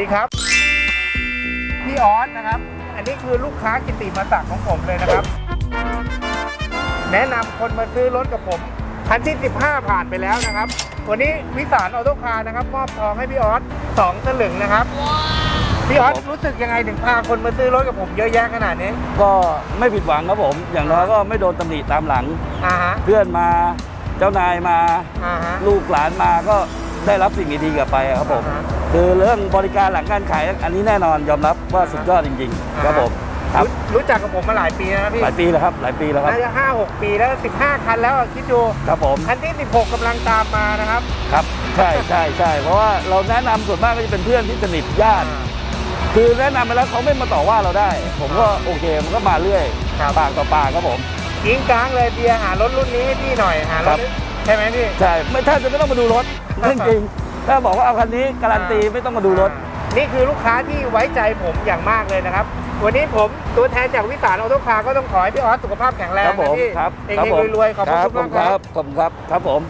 ดีครับ พี่ออสนะครับ อันนี้คือลูกค้ากิติมาศักดิ์ของผมเลยนะครับ แนะนำคนมาซื้อรถกับผมคันที่ 15 ผ่านไปแล้วนะครับ วันนี้วิสารออโต้คาร์นะครับ มอบทองให้พี่ออสสองสลึงนะครับ พี่ออสรู้สึกยังไงถึงพาคนมาซื้อรถกับผมเยอะแยะขนาดนี้ก็ไม่ผิดหวังครับผม อย่างน้อยก็ไม่โดนตำหนิตามหลัง อ่าฮะเพื่อนมาเจ้านายมา อ่าฮะ ลูกหลานมาก็ ได้รับสิ่งดีๆกลับไปครับผมอ่าฮะคือเรื่องบริการหลังการขายอันนี้แน่นอนยอมรับว่าสุดยอดจริง ๆ ครับผมครับรู้รู้จักกับผมมาหลายปีแล้วนะพี่หลายปีแล้วครับหลายปีแล้วครับน่าจะห้าหกปีแล้ว15คันแล้วอะคิดดูครับผมคันที่16กำลังตามมานะครับครับ ใช่ใช่ใช่เพราะว่าเราแนะนำส่วนมากก็จะเป็นเพื่อนที่สนิทญาติ คือแนะนำไปแล้วเขาไม่มาต่อว่าเราได้ ผมก็โอเคมันก็มาเรื่อยครับปากต่อปากครับผมยิงกลางเลยเบียร์หารถรุ่นนี้ให้พี่หน่อยหารครัถบใช่ไหมพี่ ใช่ไม่ถ้าจะไม่ต้องมาดูรถเรื่องจริง ถ้าบอกว่าเอาคันนี้การันตีไม่ต้องมาดูรถ นี่คือลูกค้าที่ไว้ใจผมอย่างมากเลยนะครับ วันนี้ผมตัวแทนจากวิสารออโต้คาร์ก็ต้องขอให้พี่ออสสุขภาพแข็งแรงครับผนะมพี่ครับเอครับงผมๆรวยๆขอบคุณครับมากผมคครัรับบขอบคุณครับ ครับผม